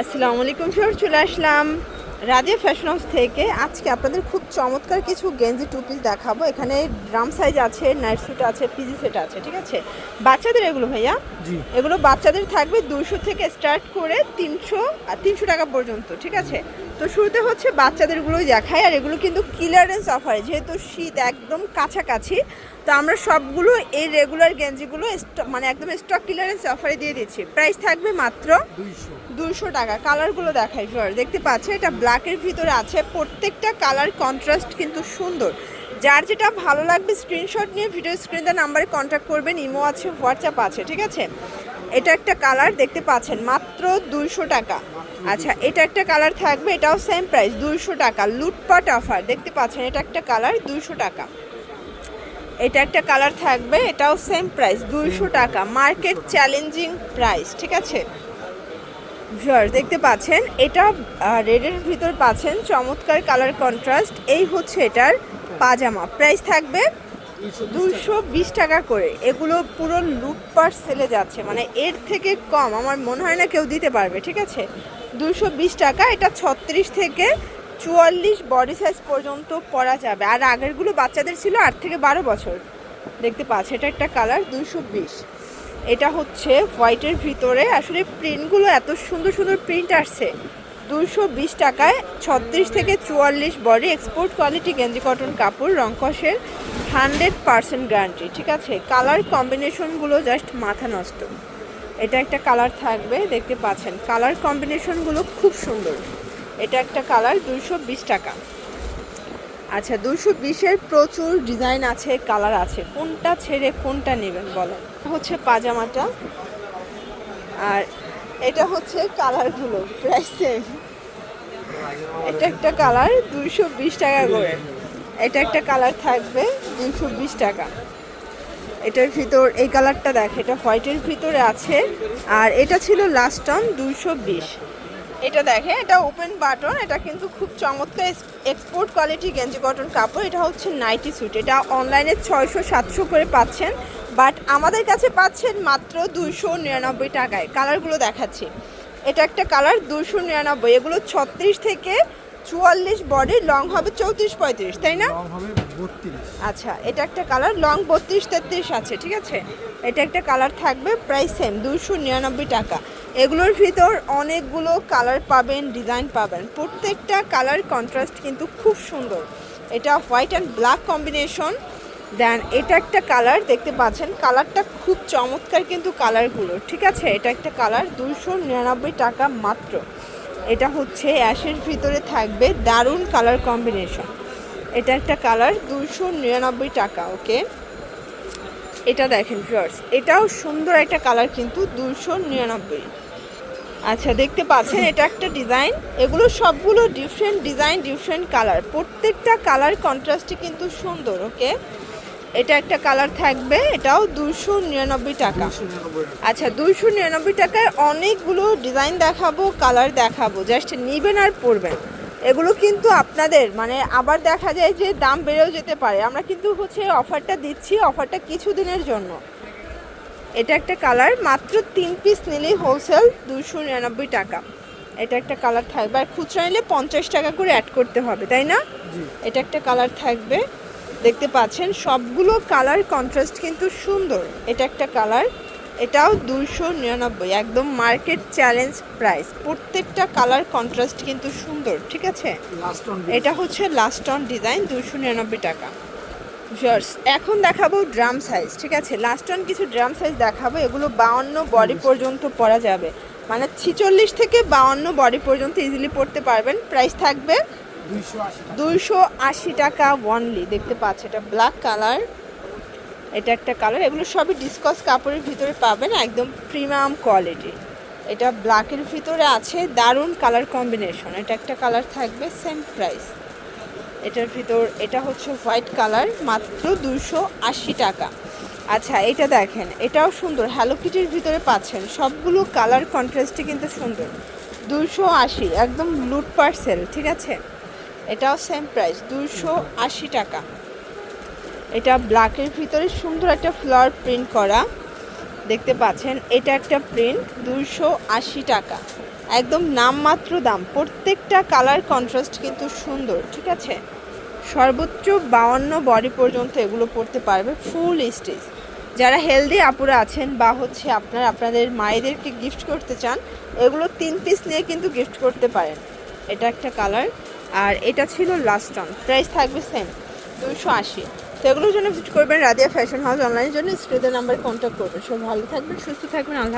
আসসালামু আলাইকুম স্যার চলে আসলাম রাজিয়া ফ্যাশন হাউস থেকে। আজকে আপনাদের খুব চমৎকার কিছু গেঞ্জি টু পিস দেখাবো। এখানে ড্রাম সাইজ আছে নাইট স্যুট আছে পিজি সেট আছে ঠিক আছে? বাচ্চাদের এগুলো ভাইয়া? জি। এগুলো বাচ্চাদের থাকবে দুশো থেকে স্টার্ট করে তিনশো আর তিনশো টাকা পর্যন্ত ঠিক আছে? তো শুরুতে হচ্ছে বাচ্চাদেরগুলোই দেখায় আর এগুলো কিন্তু ক্লিয়ারেন্স অফারে যেহেতু শীত একদম কাছাকাছি তো আমরা সবগুলো এই রেগুলার গেঞ্জিগুলো মানে একদম স্টক ক্লিয়ারেন্স অফারে দিয়ে দিচ্ছি। প্রাইস থাকবে মাত্র দুইশো। দুশো টাকা। কালারগুলো দেখাই ফিওর দেখতে পাচ্ছে এটা ব্ল্যাকের ভিতরে আছে। প্রত্যেকটা কালার কন্ট্রাস্ট কিন্তু সুন্দর। যার যেটা ভালো লাগবে স্ক্রিনশট নিয়ে ভিডিও স্ক্রিন স্ক্রিনে নাম্বারে কন্ট্যাক্ট করবেন। ইমো আছে হোয়াটসঅ্যাপ আছে ঠিক আছে? এটা একটা কালার দেখতে পাচ্ছেন? মাত্র দুইশো টাকা। আচ্ছা এটা একটা কালার থাকবে এটাও সেম প্রাইস দুইশো টাকা। লুটপাট অফার দেখতে পাচ্ছেন এটা একটা কালার দুইশো টাকা। এটা একটা কালার থাকবে এটাও সেম প্রাইস দুইশো টাকা। মার্কেট চ্যালেঞ্জিং প্রাইস ঠিক আছে? দেখতে পাচ্ছেন এটা রেডের ভিতর পাচ্ছেন চমৎকার কালার কন্ট্রাস্ট এই হচ্ছে এটার পাজামা। প্রাইস থাকবে দুশো বিশ টাকা করে। এগুলো পুরো লুটপাট সেলে যাচ্ছে মানে এর থেকে কম আমার মনে হয় না কেউ দিতে পারবে ঠিক আছে? দুশো টাকা, এটা ছত্রিশ থেকে চুয়াল্লিশ বডি সাইজ পর্যন্ত পরা যাবে। আর আগেরগুলো বাচ্চাদের ছিল আট থেকে বারো বছর। দেখতে পাচ্ছ, এটা একটা কালার দুশো বিশ। এটা হচ্ছে হোয়াইটের ভিতরে। আসলে প্রিন্টগুলো এত সুন্দর সুন্দর প্রিন্ট আসছে। দুশো বিশ টাকায় ছত্রিশ থেকে চুয়াল্লিশ বডি এক্সপোর্ট কোয়ালিটি গেঞ্জি কটন কাপড় রংকসের হান্ড্রেড পারসেন্ট গ্যারান্টি ঠিক আছে? কালার কম্বিনেশনগুলো জাস্ট মাথা নষ্ট। এটা একটা কালার থাকবে, দেখতে পাচ্ছেন। কালার কম্বিনেশনগুলো খুব সুন্দর। এটা একটা কালার দুশো টাকা। আচ্ছা দুশো বিশের প্রচুর ডিজাইন আছে, কালার আছে। কোনটা ছেড়ে কোনটা নেবেন বলেন? হচ্ছে পাজামাটা। আর এটা হচ্ছে কালারগুলো, প্রাইস সেম। এটা একটা কালার দুইশো বিশ টাকা করে। এটা একটা কালার থাকবে দুইশো বিশ টাকা। এটার ভিতর, এই কালারটা দেখ, এটা হোয়াইটের ভিতরে আছে, আর এটা ছিল লাস্ট টার্ম দুইশো বিশ। এটা দেখে এটা ওপেন বাটন এটা কিন্তু খুব চমৎকার এক্সপোর্ট কোয়ালিটি গেঞ্জি কটন কাপড়, এটা হচ্ছে নাইটি স্যুট এটা অনলাইনে ছয়শো, সাতশো করে পাচ্ছেন বাট আমাদের কাছে পাচ্ছেন মাত্র দুশো নিরানব্বই টাকায়। কালারগুলো দেখাচ্ছি। এটা একটা কালার দুশো নিরানব্বই, এগুলো ছত্রিশ থেকে চুয়াল্লিশ বডি লং হবে চৌত্রিশ পঁয়ত্রিশ তাই না? আচ্ছা এটা একটা কালার লং বত্রিশ তেত্রিশ আছে ঠিক আছে? এটা একটা কালার থাকবে প্রাইস সেম দুশো নিরানব্বই টাকা। এগুলোর ভিতর অনেকগুলো কালার পাবেন ডিজাইন পাবেন। প্রত্যেকটা কালার কন্ট্রাস্ট কিন্তু খুব সুন্দর। এটা white and black combination then এটা একটা কালার দেখতে পাচ্ছেন কালারটা খুব চমৎকার কিন্তু কালারগুলো ঠিক আছে? এটা একটা কালার দুশো নিরানব্বই টাকা মাত্র। এটা হচ্ছে অ্যাশের ভিতরে থাকবে দারুণ কালার কম্বিনেশন। এটা একটা কালার দুশো নিরানব্বই টাকা, ওকে? এটা দেখেন ভিউয়ার্স এটাও সুন্দর একটা কালার কিন্তু দুশো নিরানব্বই। আচ্ছা দেখতে পাচ্ছেন এটা একটা ডিজাইন, এগুলো সবগুলো ডিফারেন্ট ডিজাইন ডিফারেন্ট কালার প্রত্যেকটা কালার কন্ট্রাস্টই কিন্তু সুন্দর, ওকে? এটা একটা কালার থাকবে এটাও দুশো নিরানব্বই টাকা। আচ্ছা দুইশো নিরানব্বই টাকায় অনেকগুলো ডিজাইন দেখাবো কালার দেখাবো জাস্ট নিবেন আর পরবেন। এগুলো কিন্তু আপনাদের মানে আবার দেখা যায় যে দাম বেড়েও যেতে পারে। আমরা কিন্তু হচ্ছে অফারটা দিচ্ছি অফারটা কিছু দিনের জন্য। এটা একটা কালার মাত্র তিন পিস নিলেই হোলসেল দুশো নিরানব্বই টাকা। এটা একটা কালার থাকবে আর খুচরা নিলে পঞ্চাশ টাকা করে অ্যাড করতে হবে তাই না? এটা একটা কালার থাকবে। দেখতে পাচ্ছেন সবগুলো কালার কন্ট্রাস্ট কিন্তু সুন্দর। এটা একটা কালার এটাও দুশো নিরানব্বই একদম মার্কেট চ্যালেঞ্জ প্রাইস প্রত্যেকটা কালার কন্ট্রাস্ট কিন্তু সুন্দর ঠিক আছে? এটা হচ্ছে লাস্ট অন ডিজাইন দুশো নিরানব্বই টাকা। জার্স এখন দেখাবো ড্রাম সাইজ ঠিক আছে? লাস্ট অন কিছু ড্রাম সাইজ দেখাবো এগুলো বাউন্ন বডি পর্যন্ত পরা যাবে। মানে ছিচল্লিশ থেকে বাউন্ন বডি পর্যন্ত ইজিলি পড়তে পারবেন। প্রাইস থাকবে দুইশো আশি টাকা। ওয়ানলি দেখতে পাচ্ছ, এটা ব্ল্যাক কালার এটা একটা কালার এগুলো সবই ডিসকস কাপড়ের ভিতরে পাবেন, একদম প্রিমিয়াম কোয়ালিটি এটা ব্ল্যাকের ভিতরে আছে, দারুণ কালার কম্বিনেশন এটা একটা কালার থাকবে সেম প্রাইস এটার ভিতর, এটা হচ্ছে হোয়াইট কালার মাত্র দুশো আশি টাকা। আচ্ছা এটা দেখেন, এটাও সুন্দর হ্যালো কিটির ভিতরে পাচ্ছেন, সবগুলো কালার কন্ট্রাস্টে কিন্তু সুন্দর। দুশো আশি, একদম লুট পার্সেল ঠিক আছে? এটাও সেম প্রাইস দুশো আশি টাকা। এটা ব্ল্যাকের ভিতরে সুন্দর একটা ফ্লাওয়ার প্রিন্ট করা। দেখতে পাচ্ছেন, এটা একটা প্রিন্ট দুশো আশি টাকা। একদম নামমাত্র দাম, প্রত্যেকটা কালার কন্ট্রাস্ট কিন্তু সুন্দর, ঠিক আছে? সর্বোচ্চ বাউন্ন বডি পর্যন্ত এগুলো পড়তে পারবে ফুল স্টিচ যারা হেলদি আপুরা আছেন বা হচ্ছে আপনার, আপনাদের মায়েদেরকে গিফট করতে চান, এগুলো তিন পিস নিয়ে কিন্তু গিফট করতে পারেন। এটা একটা কালার আর এটা ছিল লাস্ট অন প্রাইস থাকবে সেম দুশো আশি। তো এগুলোর জন্য ভিজিট করবেন রাদিয়া ফ্যাশন হাউস অনলাইনের জন্য স্ক্রিনের নাম্বারে কন্ট্যাক্ট করবেন। সব ভালো থাকবেন, সুস্থ থাকবেন, আল্লাহ